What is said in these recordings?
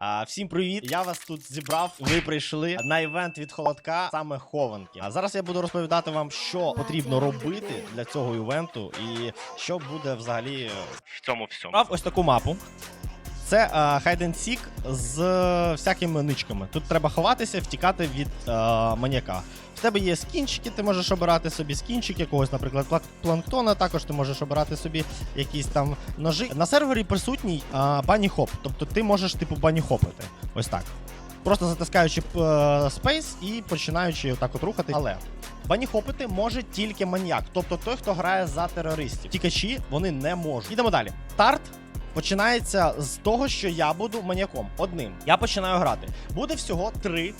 А, всім привіт! Я вас тут зібрав. Ви прийшли на івент від холодка, саме хованки. А зараз я буду розповідати вам, що потрібно робити для цього івенту, і що буде взагалі в цьому всьому. Мав ось таку мапу. Це а, Hide and Seek з е, всякими ничками. Тут треба ховатися, втікати від е, маніяка. В тебе є скінчики, ти можеш обирати собі скінчик якогось, наприклад, планктона. Також ти можеш обирати собі якісь там ножи. На сервері присутній бані хоп. Тобто ти можеш типу бані хопити. Ось так. Просто затискаючи е, спейс і починаючи отак от рухати. Але баніхопити може тільки маніяк, тобто той, хто грає за терористів. Тікачі вони не можуть. Ідемо далі. Старт починається з того, що я буду маньяком Одним. Я починаю грати. Буде всього три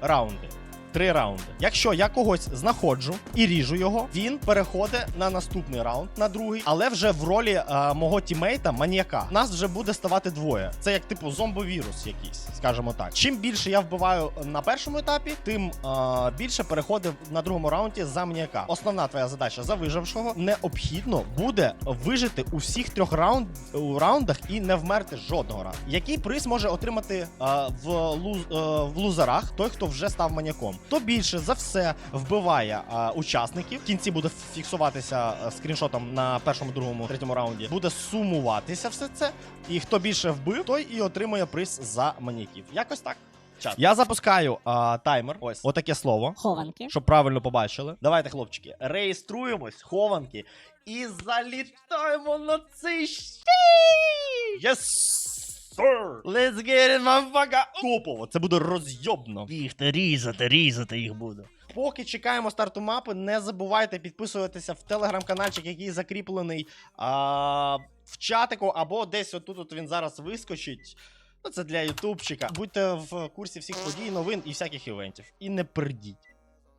раунди. Три раунди. Якщо я когось знаходжу і ріжу його, він переходить на наступний раунд, на другий, але вже в ролі е, мого тімейта маніяка. Нас вже буде ставати двоє. Це як типу зомбовірус якийсь, скажімо так. Чим більше я вбиваю на першому етапі, тим е, більше переходить на другому раунді за маніяка. Основна твоя задача за вижившого необхідно буде вижити у всіх трьох раунд, у раундах і не вмерти жодного разу. Який приз може отримати е, в, луз, е, в лузерах той, хто вже став маніяком? Хто більше за все вбиває е, учасників, в кінці буде фіксуватися е, скріншотом на першому, другому, третьому раунді, буде сумуватися все це. І хто більше вбив, той і отримує приз за маніяків. Якось так. Чат. Я запускаю а, таймер. Ось отаке слово. Хованки. Щоб правильно побачили. Давайте, хлопчики, реєструємось, хованки, і залітаємо на цей щит! Yes, sir! Let's get it, motherfucker! Топово, це буде розйобно. Їх різати, різати їх буду. Поки чекаємо старту мапи, не забувайте підписуватися в телеграм-канальчик, який закріплений а, в чатику, або десь отут от він зараз вискочить. Ну, це для ютубчика. Будьте в курсі всіх подій, новин і всяких івентів. І не пердіть.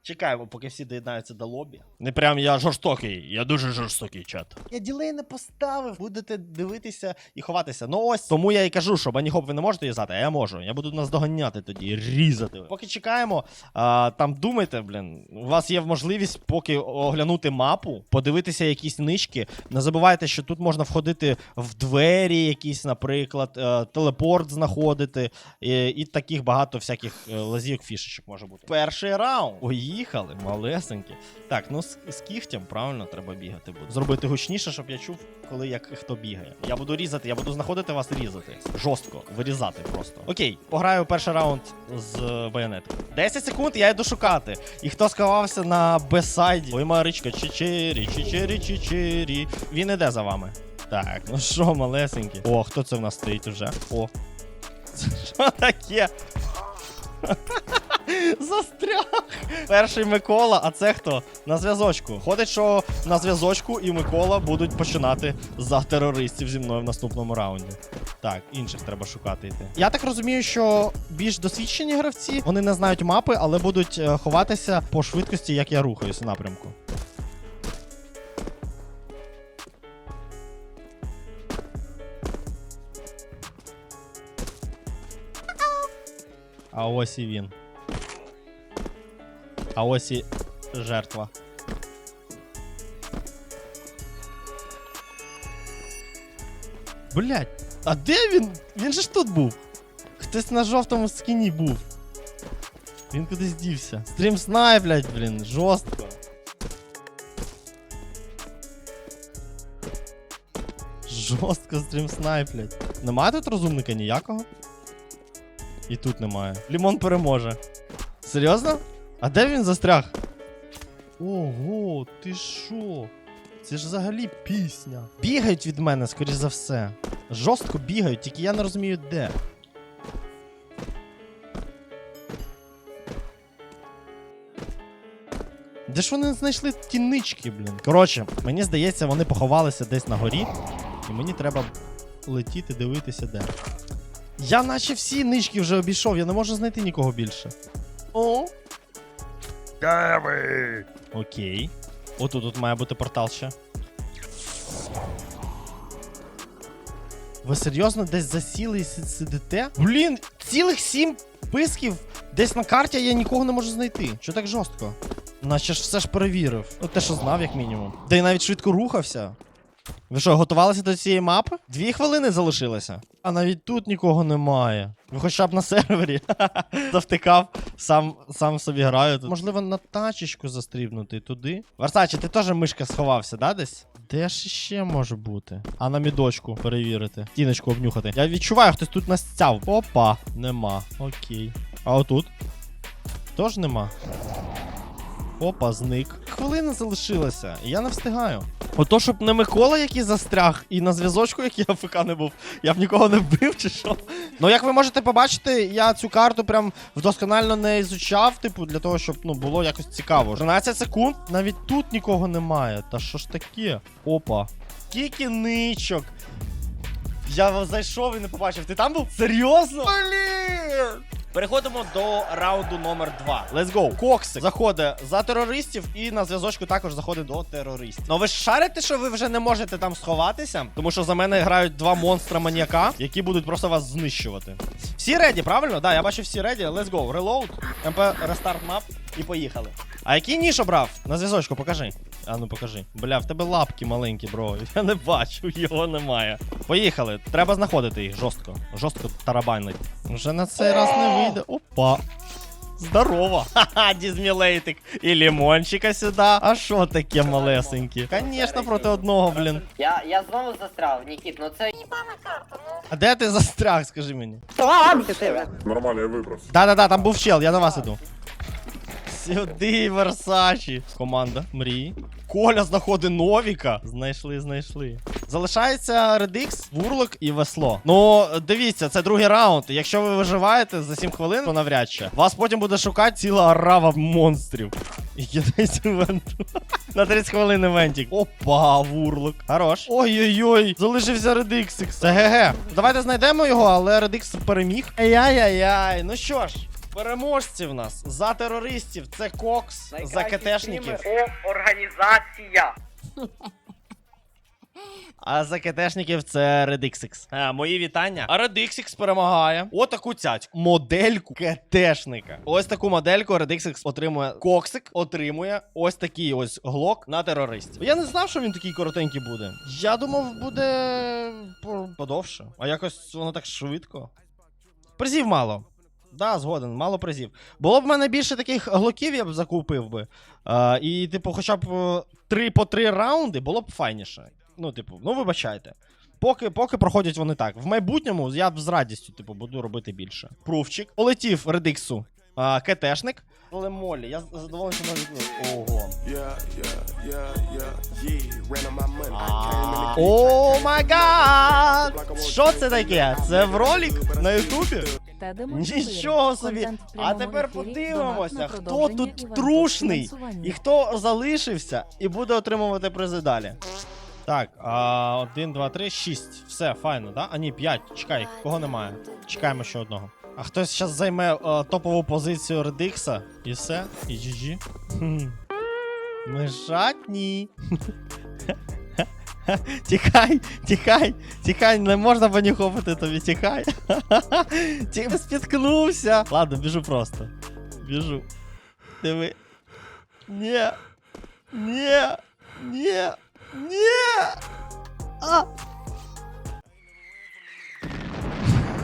Чекаємо, поки всі доєднаються до лобі. Не прям я жорстокий, я дуже жорстокий чат. Я ділей не поставив, будете дивитися і ховатися. Ну ось тому я і кажу, що баніхоп ви не можете юзати, а я можу. Я буду нас доганяти тоді, різати. Поки чекаємо, а, там думайте, блін, у вас є можливість поки оглянути мапу, подивитися якісь нички. Не забувайте, що тут можна входити в двері, якісь, наприклад, е, телепорт знаходити, і, і таких багато всяких е, лазівок фішечок може бути. Перший раунд. Поїхали, малесенькі. Так, ну з, з кігтям правильно треба бігати буде. Зробити гучніше, щоб я чув, коли як хто бігає. Я буду різати, я буду знаходити вас різати. Жорстко, вирізати просто. Окей, пограю перший раунд з байонетки. 10 секунд, я йду шукати. І хто сховався на бесайді? Ой, Маричка, чечері, чечері, чечері. Він іде за вами. Так, ну що, малесенькі. О, хто це в нас стоїть уже? О. Що таке? Застряг. Перший Микола, а це хто? На зв'язочку. Ходить, що на зв'язочку і Микола будуть починати за терористів зі мною в наступному раунді. Так, інших треба шукати йти. Я так розумію, що більш досвідчені гравці вони не знають мапи, але будуть е, ховатися по швидкості, як я рухаюсь у напрямку. А ось і він. А ось і жертва. Блять, а де він? Він же ж тут був. Хтось на жовтому скіні був. Він кудись дівся. Стрім снай, блять, блін, жорстко. Жорстко стрім снайплять. Немає тут розумника ніякого? І тут немає. Лімон переможе. Серйозно? А де він застряг? Ого, ти що? Це ж взагалі пісня. Бігають від мене, скоріш за все. Жорстко бігають, тільки я не розумію де. Де ж вони знайшли ті нички, блін? Коротше, мені здається, вони поховалися десь на горі, і мені треба летіти, дивитися де. Я наче всі нички вже обійшов, я не можу знайти нікого більше. О, Де ви? Окей. Отут тут має бути портал ще. Ви серйозно десь засіли і сидите? Блін, цілих сім писків десь на карті, я нікого не можу знайти. Що так жорстко? Наче ж все ж перевірив. Ну те, що знав, як мінімум. Та й навіть швидко рухався. Ви що, готувалися до цієї мапи? Дві хвилини залишилося. А навіть тут нікого немає. Ви хоча б на сервері завтикав, сам, сам собі граю тут. Можливо, на тачечку застрібнути туди. Варсачі, ти теж мишка сховався, да, десь? Де ж ще може бути? А на мідочку перевірити. Тіночку обнюхати. Я відчуваю, хтось тут настяв. Опа, нема. Окей. А отут? Тож нема. Опа, зник. Хвилина залишилася, і я не встигаю. Ото, щоб не Микола, який застряг, і на зв'язочку, який АФК не був, я б нікого не вбив, чи що. Ну, як ви можете побачити, я цю карту прям вдосконально не ізучав, типу, для того, щоб ну, було якось цікаво. 13 секунд, навіть тут нікого немає. Та що ж таке? Опа. Скільки ничок. Я зайшов і не побачив. Ти там був? Серйозно? Блін! Переходимо до раунду номер 2. Let's go. Коксик заходить за терористів і на зв'язочку також заходить до терористів. Ну ви ж шарите, що ви вже не можете там сховатися, тому що за мене грають два монстра маніяка, які будуть просто вас знищувати. Всі реді, правильно? Да, я бачу всі реді. Let's go. Reload, МП, рестарт мап і поїхали. А який ніж обрав? На зв'язочку, покажи. А ну покажи. Бля, в тебе лапки маленькі, бро. Я не бачу, його немає. Поїхали. Треба знаходити їх жорстко. Жорстко тарабанить. Вже на цей раз не вийде. Опа. Здорово! Ха-ха, дізмілейтик. І лімончика сюди. А що таке малесенькі? Конечно, проти одного, блін. Я, я знову застряв, Нікіт, ну це їбана карта, ну. А де ти застряг, скажи мені? Нормально, я выброс. Да-да-да, там був чел, я на вас іду. Сюди, Версачі. Команда мрії. Коля знаходить Новіка. Знайшли, знайшли. Залишається Редикс, Вурлок і Весло. Ну, дивіться, це другий раунд. Якщо ви виживаєте за 7 хвилин, то навряд чи. Вас потім буде шукати ціла арава монстрів. І кидається івенту. На 30 хвилин івентик. Опа, Вурлок. Хорош. Ой-ой-ой, залишився Редиксикс. Це ГГ. Давайте знайдемо його, але Редикс переміг. Ай-яй-яй. Ну що ж. Переможці в нас за терористів це Кокс, за КТшників. Організація. А за КТшників це Redixix. А, мої вітання. А Redixix перемагає. Отаку цяцьку. Модельку КТшника. Ось таку модельку Redixix отримує. Коксик отримує ось такий ось глок на терористів. Я не знав, що він такий коротенький буде. Я думав, буде подовше. А якось воно так швидко. Призів мало. Да, згоден, мало призів. Було б в мене більше таких глоків, я б закупив би. А, і, типу, хоча б е, три по три раунди було б файніше. Ну, типу, ну вибачайте. Поки, поки проходять вони так. В майбутньому я б з радістю, типу, буду робити більше. Пруфчик. Полетів Редиксу. А, КТшник. Але Молі, я задоволений, що. Ого. Came in the О май гад! Що це таке? Це в ролик на Ютубі? Нічого собі! А тепер подивимося, хто тут трушний і хто залишився і буде отримувати призи далі. Так, а, один, два, три, шість. Все, файно, да? А ні, п'ять. Чекай, кого немає. Чекаємо ще одного. А хтось зараз займе е, топову позицію Редикса і все, і GG. Хм. Ми жадні. Тікай, тікай, тікай, не можна понюхопити тобі, тікай. Ті спіткнувся. Ладно, біжу просто. Біжу. Диви. Ні. Ні. Ні. Ні. А.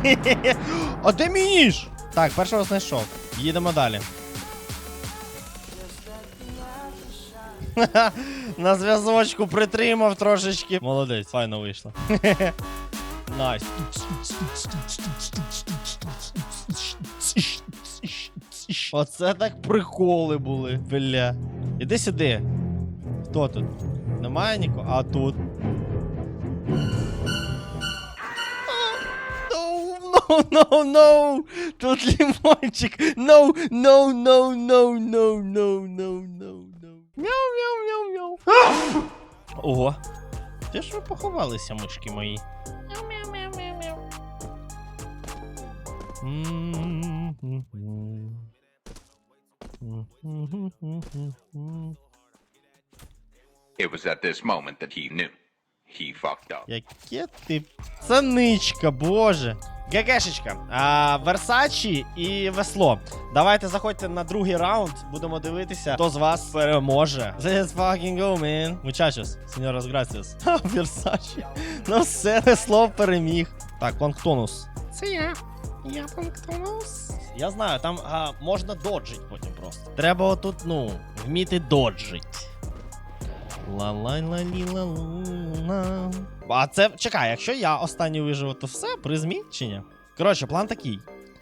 А де мій ніж? Так, першого знайшов. Їдемо далі. На зв'язочку притримав трошечки. Молодець, файно вийшло. Найс. Оце так приколи були. Бля. Іди сюди. Хто тут? Немає нікого? А тут. No, no, no! Тут лимончик! No, no, no, no, no, no, no, no, no. Мяу, мяу, мяу, мяу. Ого. Де ж ви поховалися, мишки мої? It was at this moment that he knew. He fucked up. Яке ти пацаничка, боже. ГГшечка. Версачі і весло. Давайте заходьте на другий раунд. Будемо дивитися, хто з вас переможе. Let's fucking go, man. Muchachos, señoras gracias. Ха, Версачі. Ну все, весло переміг. Так, планктонус. Це я. Я планктонус. Я знаю, там а, можна доджить потім просто. Треба отут, ну, вміти доджить. Ла лай ла лі ла ла А це чекай, якщо я останній виживу, то все, призмі чи? Коротше, план такий.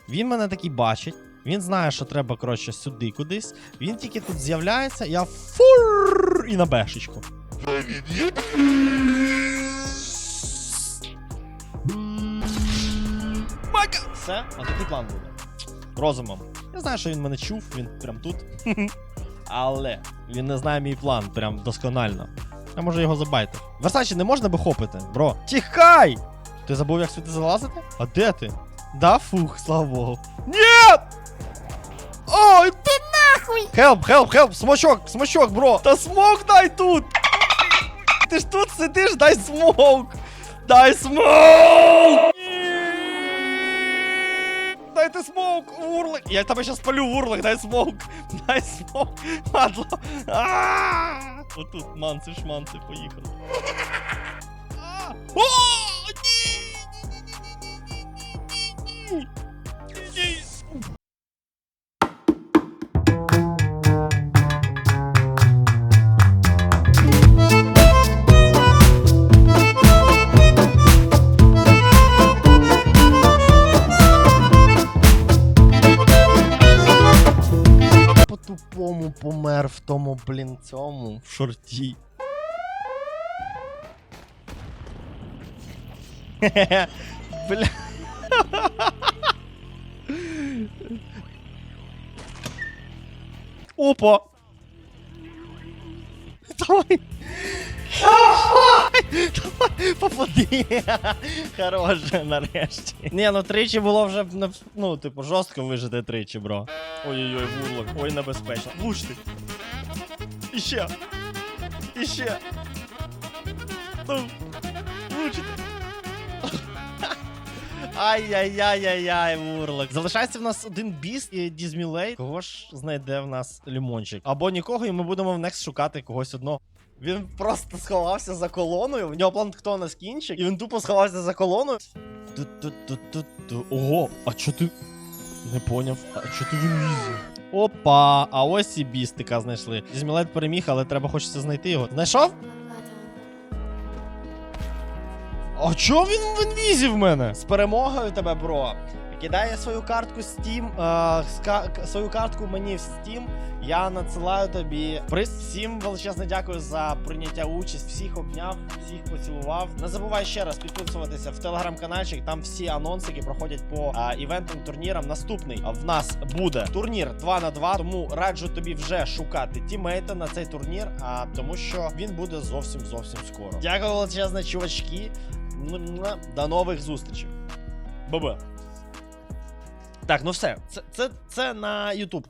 Він мене такий бачить. Він знає, що треба, коротше, сюди кудись. Він тільки тут з'являється, я фур і на бешечку. Майка! Все, а такий план буде. Розумом. Я знаю, що він мене чув, він прям тут. Але він не знає мій план прям досконально. Я можу його забайтити. Версачі, не можна би хопити, бро. Тікай! Ти забув, як сюди залазити? А де ти? Да фух, слава богу. Ні! Ой, ти нахуй! Хелп, хелп, хелп! Смочок, смочок, бро! Та смок дай тут! Ти ж тут сидиш, дай смок! Дай смок! Дайте смоук, урлик! Я тебе щас спалю, урлик, дай смок! Дай смок! Падло! Отут манси шманси, поїхали. О! Ні! Ні! Помер в тому, блін, цьому в шорті. Бля. Опа! Давай! Давай! Попади! Хороше, нарешті. Ні, ну тричі було вже ну, типу, жорстко вижити тричі, бро. Ой-ой-ой, вурлок, ой, небезпечно. Влучти. Іще. Іще. Ну. Ай-яй-яй-яй-яй, вурлок. Залишається в нас один біст і дізмілей. Кого ж знайде в нас лімончик? Або нікого, і ми будемо в некс шукати когось одного. Він просто сховався за колоною. В нього планктона скінчик, і він тупо сховався за колоною. Ту-ту-ту-ту-ту. Ого, а чо ти. Не поняв. А що ти в інвізі? Опа, а ось і бістика знайшли. Дізмілет переміг, але треба хочеться знайти його. Знайшов? А чого він в інвізі в мене? З перемогою тебе, бро. Кидає свою картку Steam, е, свою картку мені в Steam. Я надсилаю тобі приз. Всім величезне дякую за прийняття участь. Всіх обняв, всіх поцілував. Не забувай ще раз підписуватися в телеграм-канальчик. Там всі анонси, які проходять по е, івентам, турнірам. Наступний в нас буде турнір 2 на 2 Тому раджу тобі вже шукати тімейта на цей турнір, а тому що він буде зовсім зовсім скоро. Дякую величезне, чувачки. До нових зустрічей. Баба. Так, ну все. Це, це, це на YouTube.